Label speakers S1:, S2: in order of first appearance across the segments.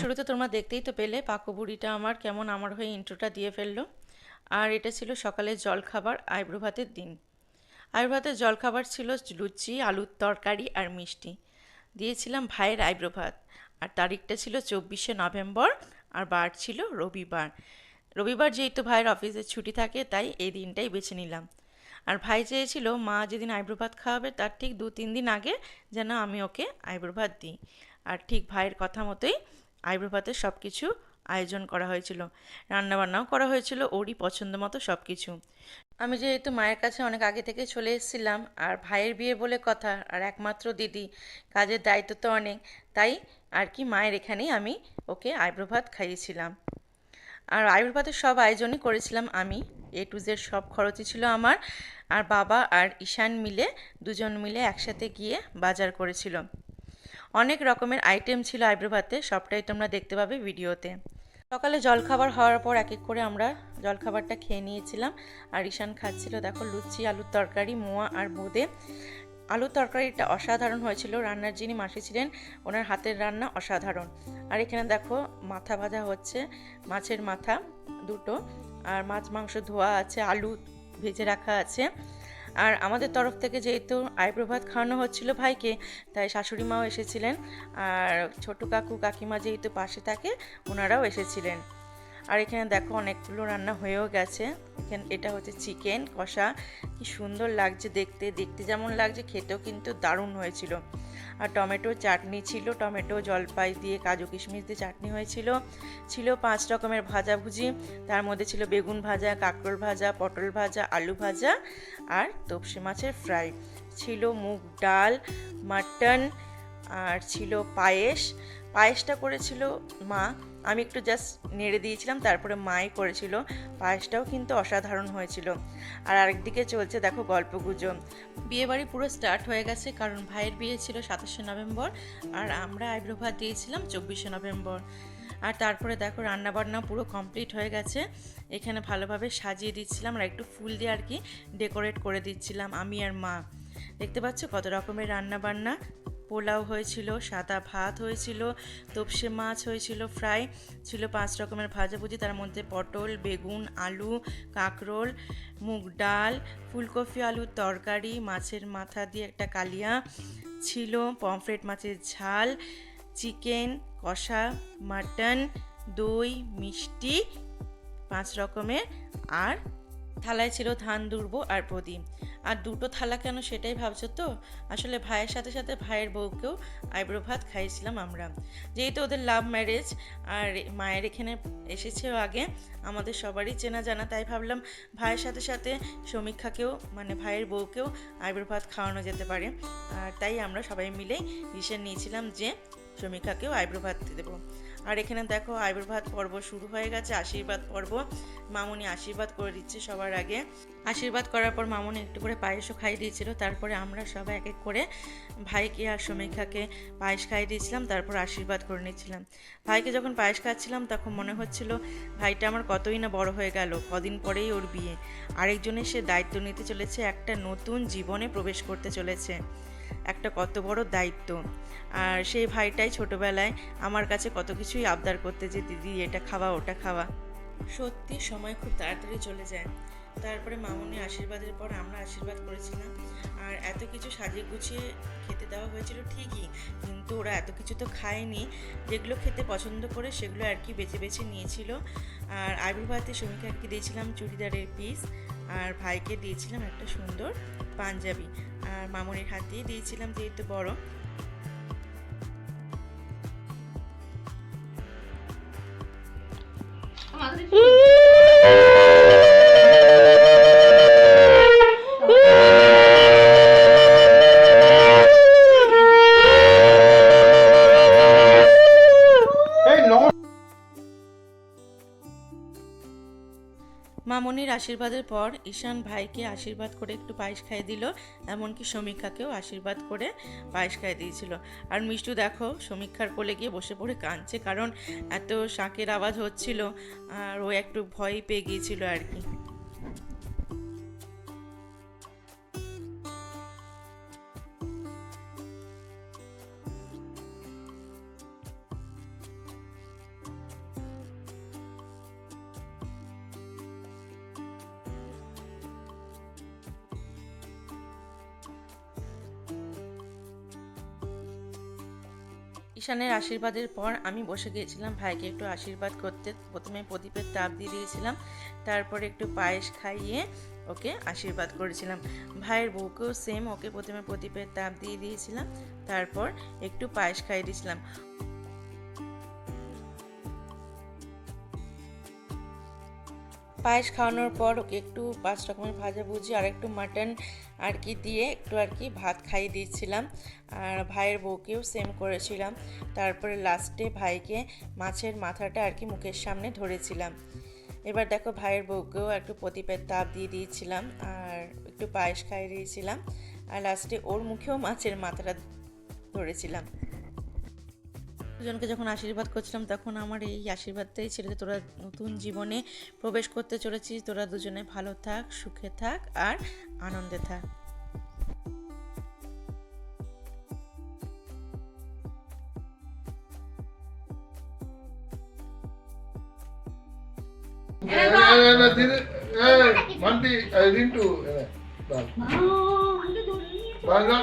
S1: শুরুতে তোমরা দেখতেই তো পেলে পাকো বুড়িটা আমার কেমন আমার হয়ে ইন্ট্রোটা দিয়ে ফেলল। আর এটা ছিল সকালের জলখাবার, আইব্রো ভাতের দিন। আইব্রো ভাতের জলখাবার ছিল লুচি, আলুর তরকারি আর মিষ্টি। দিয়েছিলাম ভাইয়ের আইব্রো ভাত। আর তারিখটা ছিল চব্বিশে নভেম্বর আর বার ছিল রবিবার। রবিবার যেহেতু ভাইয়ের অফিসে ছুটি থাকে, তাই এই দিনটাই বেছে নিলাম। আর ভাই চেয়েছিল, মা যেদিন আইব্রো ভাত খাওয়াবে, তার ঠিক দু তিন দিন আগে যেন আমি ওকে আইব্রো ভাত দিই। আর ঠিক ভাইয়ের কথা মতোই আইব্রো সব কিছু আয়োজন করা হয়েছিল। রান্নাবান্নাও করা হয়েছিল, ওরই পছন্দ মতো সব কিছু আমি যেহেতু মায়ের কাছে অনেক আগে থেকে চলে এসেছিলাম, আর ভাইয়ের বিয়ে বলে কথা, আর একমাত্র দিদি, কাজের দায়িত্ব তো অনেক, তাই আর কি মায়ের এখানেই আমি ওকে আইব্রো ভাত খাইয়েছিলাম। আর আইব্রো ভাতের সব আয়োজনই করেছিলাম আমি এ টু জেড সব খরচই ছিল আমার, আর বাবা আর ঈশান মিলে দুজন মিলে একসাথে গিয়ে বাজার করেছিল। অনেক রকমের আইটেম ছিল আইব্রো ভাতে সবটাই তোমরা দেখতে পাবে ভিডিওতে। সকালে জলখাবার হওয়ার পর এক এক করে আমরা জলখাবারটা খেয়ে নিয়েছিলাম। আর ঈশান খাচ্ছিল, দেখো, লুচি, আলুর তরকারি, মোয়া আর বোঁদে। আলুর তরকারিটা অসাধারণ হয়েছিল। রান্নার যিনি মাসি ছিলেন, ওনার হাতের রান্না অসাধারণ। আর এখানে দেখো, মাথা ভাজা হচ্ছে, মাছের মাথা দুটো, আর মাছ মাংস ধোয়া আছে, আলু ভেজে রাখা আছে। আর আমাদের তরফ থেকে যেহেতু আয়প্রভাত ভাত খাওয়ানো হচ্ছিল ভাইকে, তাই শাশুড়ি মাও এসেছিলেন। আর ছোট কাকু কাকিমা যেহেতু পাশে থাকে, ওনারাও এসেছিলেন। আর এখানে দেখো অনেকগুলো রান্না হয়েও গেছে। এখানে এটা হচ্ছে চিকেন কষা। কি সুন্দর লাগছে দেখতে দেখতে যেমন লাগছে, খেতেও কিন্তু দারুণ হয়েছিল। আর টমেটো চাটনি ছিল, টমেটো জলপাই দিয়ে কাজু কিশমিশ দিয়ে চাটনি হয়েছিল। ছিল পাঁচ রকমের ভাজাভুজি তার মধ্যে ছিল বেগুন ভাজা, কাঁকরোল ভাজা, পটল ভাজা, আলু ভাজা আর তপসি মাছের ফ্রাই। ছিল মুগ ডাল, মাটন আর ছিল পায়েস। পায়েসটা করেছিল মা আমি একটু জাস্ট নেড়ে দিয়েছিলাম, তারপরে মাই করেছিল। পায়েসটাও কিন্তু অসাধারণ হয়েছিল। আর আরেকদিকে চলছে দেখো গল্প গুজব বিয়ে বাড়ি পুরো স্টার্ট হয়ে গেছে, কারণ ভাইয়ের বিয়ে ছিল সাতাশে নভেম্বর, আর আমরা আইব্রো ভাত দিয়েছিলাম চব্বিশে নভেম্বর। আর তারপরে দেখো রান্নাবান্না পুরো কমপ্লিট হয়ে গেছে। এখানে ভালোভাবে সাজিয়ে দিচ্ছিলাম আর একটু ফুল দিয়ে আর কি ডেকোরেট করে দিচ্ছিলাম আমি আর মা। দেখতে পাচ্ছ কত রকমের রান্না বান্না পোলাও হয়েছিল, সাদা ভাত হয়েছিল তপসে মাছ হয়েছিল, ফ্রাই ছিল পাঁচ রকমের ভাজাভুজি তার মধ্যে পটল, বেগুন, আলু, কাঁকরোল, মুগ ডাল, ফুলকপি, আলুর তরকারি, মাছের মাথা দিয়ে একটা কালিয়া ছিল, পমফ্রেট মাছের ঝাল, চিকেন, কষা, মাটন, দই, মিষ্টি, পাঁচ রকমের, আর থালায় ছিল ধান দুর্ব আর প্রদীপ। আর দুটো থালা কেন সেটাই ভাবছ তো? আসলে ভাইয়ের সাথে সাথে ভাইয়ের বউকেও আইব্রো ভাত খাইয়েছিলাম আমরা। যেহেতু ওদের লাভ ম্যারেজ আর মায়ের এখানে এসেছেও আগে, আমাদের সবারই চেনা জানা, তাই ভাবলাম ভাইয়ের সাথে সাথে সমীক্ষাকেও মানে ভাইয়ের বউকেও আইব্রো ভাত খাওয়ানো যেতে পারে। আর তাই আমরা সবাই মিলেই ডিসিশন নিয়েছিলাম যে সমীক্ষাকেও আইব্রো ভাত দেবো। আর এখানে দেখো আইব্রো ভাত পর্ব শুরু হয়ে গেছে, আশীর্বাদ পর্ব। মামুনি আশীর্বাদ করে দিচ্ছে সবার আগে। আশীর্বাদ করার পর মামুনি একটু করে পায়েসও খাইয়ে দিয়েছিল, তারপরে আমরা সবাই এক এক করে ভাইকে আর সমীক্ষাকে পায়েস খাইয়ে দিয়েছিলাম, তারপর আশীর্বাদ করে নিচ্ছিলাম। ভাইকে যখন পায়েস খাচ্ছিলাম, তখন মনে হচ্ছিল, ভাইটা আমার কতই না বড় হয়ে গেল, কদিন পরেই ওর বিয়ে। আরেকজনের সে দায়িত্ব নিতে চলেছে, একটা নতুন জীবনে প্রবেশ করতে চলেছে। একটা কত বড় দায়িত্ব। আর সেই ভাইটাই ছোটবেলায় আমার কাছে কত কিছুই আবদার করতে যে, দিদি, এটা খাওয়া, ওটা খাওয়া। সত্যি, সময় খুব তাড়াতাড়ি চলে যায়। তারপরে মামুনি আশীর্বাদের পর আমরা আশীর্বাদ করেছিলাম। আর এত কিছু সাজিয়ে গুছিয়ে খেতে দেওয়া হয়েছিল ঠিকই, কিন্তু ওরা এত কিছু তো খায়নি। যেগুলো খেতে পছন্দ করে সেগুলো আর কি বেছে বেছে নিয়েছিল। আর আবির্ভাতে সমীক্ষা আর কি দিয়েছিলাম চুড়িদারের পিস আর ভাইকে দিয়েছিলাম একটা সুন্দর পাঞ্জাবি, আর মামুনির হাত দিয়ে দিয়েছিলাম যেহেতু বড়।
S2: এই
S1: মামনির আশীর্বাদের পর ঈশান ভাইকে আশীর্বাদ করে একটু পায়েস খাইয়ে দিল, এমনকি সমীক্ষাকেও আশীর্বাদ করে পায়েস খাইয়ে দিয়েছিল। আর মিষ্টু দেখো, সমীক্ষার কোলে গিয়ে বসে পড়ে কাঁদছে, কারণ এত শাঁকের আওয়াজ হচ্ছিল আর ও একটু ভয় পেয়ে গিয়েছিল আর কি। ঈশানের আশীর্বাদের পর আমি বসে গিয়েছিলাম ভাইকে একটু আশীর্বাদ করতে। প্রথমে প্রদীপের তাপ দিয়ে দিয়েছিলাম, তারপরে একটু পায়েস খাইয়ে ওকে আশীর্বাদ করেছিলাম। ভাইয়ের বউকেও সেম ওকে প্রথমে প্রদীপের তাপ দিয়ে দিয়েছিলাম, তারপর একটু পায়েস খাইয়ে দিয়েছিলাম। পায়েস খাওয়ানোর পর ওকে একটু পাঁচ রকমের ভাজা ভুজি, আর একটু মাটন আর কি দিয়ে একটু আর কি ভাত খাইয়ে দিয়েছিলাম। আর ভাইয়ের বউকেও সেম করেছিলাম। তারপরে লাস্টে ভাইকে মাছের মাথাটা আর কি মুখের সামনে ধরেছিলাম। এবার দেখো ভাইয়ের বউকেও একটু প্রদীপের তাপ দিয়ে দিয়েছিলাম, আর একটু পায়েস খাইয়ে দিয়েছিলাম। আর লাস্টে ওর মুখেও মাছের মাথাটা ধরেছিলাম। দুজনকে যখন আশীর্বাদ করছিলাম তখন আমার এই আশীর্বাদটাই ছিল যে তোরা নতুন জীবনে প্রবেশ করতে চলেছিস তোরা দুজনে ভালো থাক সুখে থাক আর আনন্দে থাক
S2: রিন্টু বাজার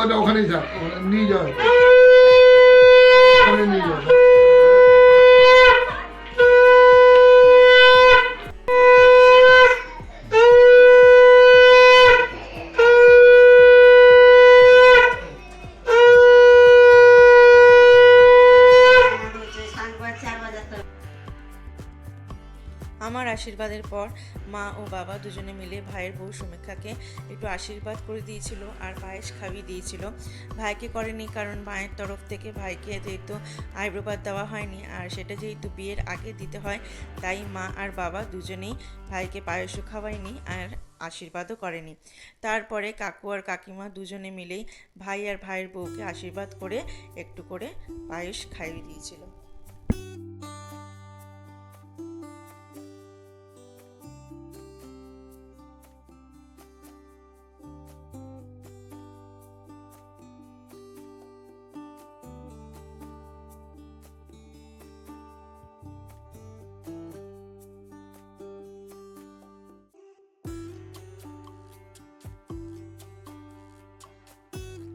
S2: ওখানেই থাক নিয়ে যাও। ওখানে নিয়ে যাও।
S1: আশীর্বাদের পর মা ও বাবা দুজনে মিলে ভাইয়ের বউ সমীক্ষাকে একটু আশীর্বাদ করে দিয়েছিল আর পায়েস খাইয়ে দিয়েছিল। ভাইকে করেনি কারণ মায়ের তরফ থেকে ভাইকে যেহেতু আইব্রোবাদ দেওয়া হয়নি আর সেটা যেহেতু বিয়ের আগে দিতে হয়, তাই মা আর বাবা দুজনেই ভাইকে পায়েসও খাওয়ায়নি আর আশীর্বাদও করেনি। তারপরে কাকু আর কাকিমা দুজনে মিলেই ভাই আর ভাইয়ের বউকে আশীর্বাদ করে একটু করে পায়েস খাইয়ে দিয়েছিল।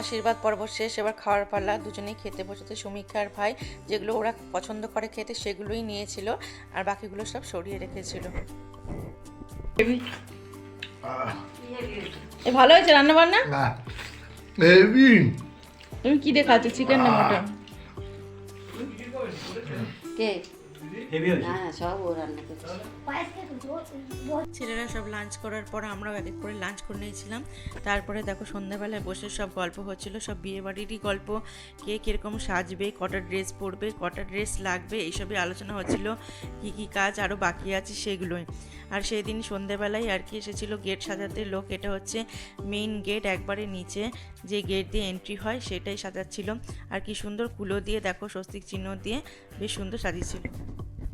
S1: আশীর্বাদ পর্ব শেষ এবার খাওয়ার পাল্লা দুজনেই খেতে বসেছে। সমীক্ষা আর ভাই যেগুলো ওরা পছন্দ করে খেতে সেগুলোই নিয়েছিল আর বাকিগুলো সব সরিয়ে রেখেছিল। এ ভালো হয়েছে রান্না বান্না তুমি কি দেখাচ্ছ? চিকেন না মটন
S3: কে?
S1: ছেলেরা সব লাঞ্চ করার পর আমরাও এক এক করে লাঞ্চ করে নিয়েছিলাম। তারপরে দেখো সন্ধ্যাবেলায় বসে সব গল্প হচ্ছিল সব বিয়ে বাড়িরই গল্প। কে কীরকম সাজবে কটা ড্রেস পরবে কটা ড্রেস লাগবে এইসবই আলোচনা হচ্ছিল। কি কি কাজ আরও বাকি আছে সেগুলোই। আর সেই দিন সন্ধ্যাবেলায় আর কি এসেছিল গেট সাজাতে লোক এটা হচ্ছে মেইন গেট একবারে নিচে। যে গেট দিয়ে এন্ট্রি হয় সেটাই সাজাচ্ছিল। আর কি সুন্দর কুলো দিয়ে দেখো স্বস্তিক চিহ্ন দিয়ে বেশ সুন্দর সাজিয়েছিল।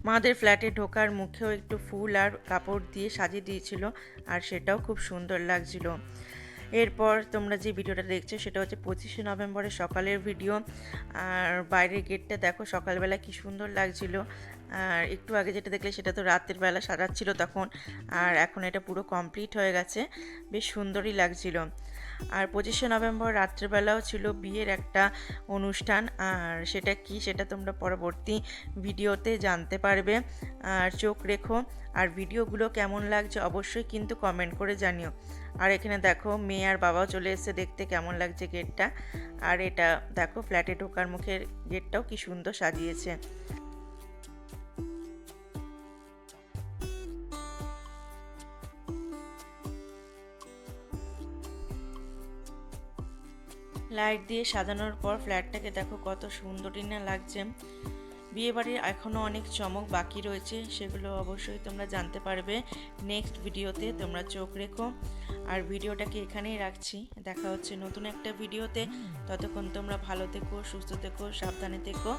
S1: মাদের ফ্ল্যাটে ঢোকার মুখেও একটু ফুল আর কাপড় দিয়ে সাজিয়ে দিয়েছিল, আর সেটাও খুব সুন্দর লাগছিল। এরপর তোমরা যে ভিডিওটা দেখছ, সেটা হচ্ছে পঁচিশে নভেম্বরের সকালের ভিডিও। আর বাইরের গেটটা দেখো, সকালবেলা কি সুন্দর লাগছিল। আর একটু আগে যেটা দেখলে, সেটা তো রাতের বেলা সাজাচ্ছিল তখন। আর এখন এটা পুরো কমপ্লিট হয়ে গেছে। বেশ সুন্দরই লাগছিল। আর পঁচিশে নভেম্বর রাত্রেবেলাও ছিল বিয়ের একটা অনুষ্ঠান। আর সেটা কি সেটা তোমরা পরবর্তী ভিডিওতে জানতে পারবে। আর চোখ রেখো। আর ভিডিওগুলো কেমন লাগছে অবশ্যই কিন্তু কমেন্ট করে জানিও। আর এখানে দেখো, মেয়ে আর বাবাও চলে এসেছে দেখতে কেমন লাগছে গেটটা। আর এটা দেখো ফ্ল্যাটে ঢোকার মুখের গেটটাও কি সুন্দর সাজিয়েছে। লাইট দিয়ে সাজানোর পর ফ্ল্যাটটাকে দেখো কত সুন্দরই না লাগছে। বিয়েবাড়ির এখনও অনেক চমক বাকি রয়েছে, সেগুলো অবশ্যই তোমরা জানতে পারবে। নেক্সট ভিডিওতে তোমরা চোখ রেখো। আর ভিডিওটাকে এখানেই রাখছি। দেখা হচ্ছে নতুন একটা ভিডিওতে। ততক্ষণ তোমরা ভালো থেকো, সুস্থ থেকো, সাবধানে থেকো।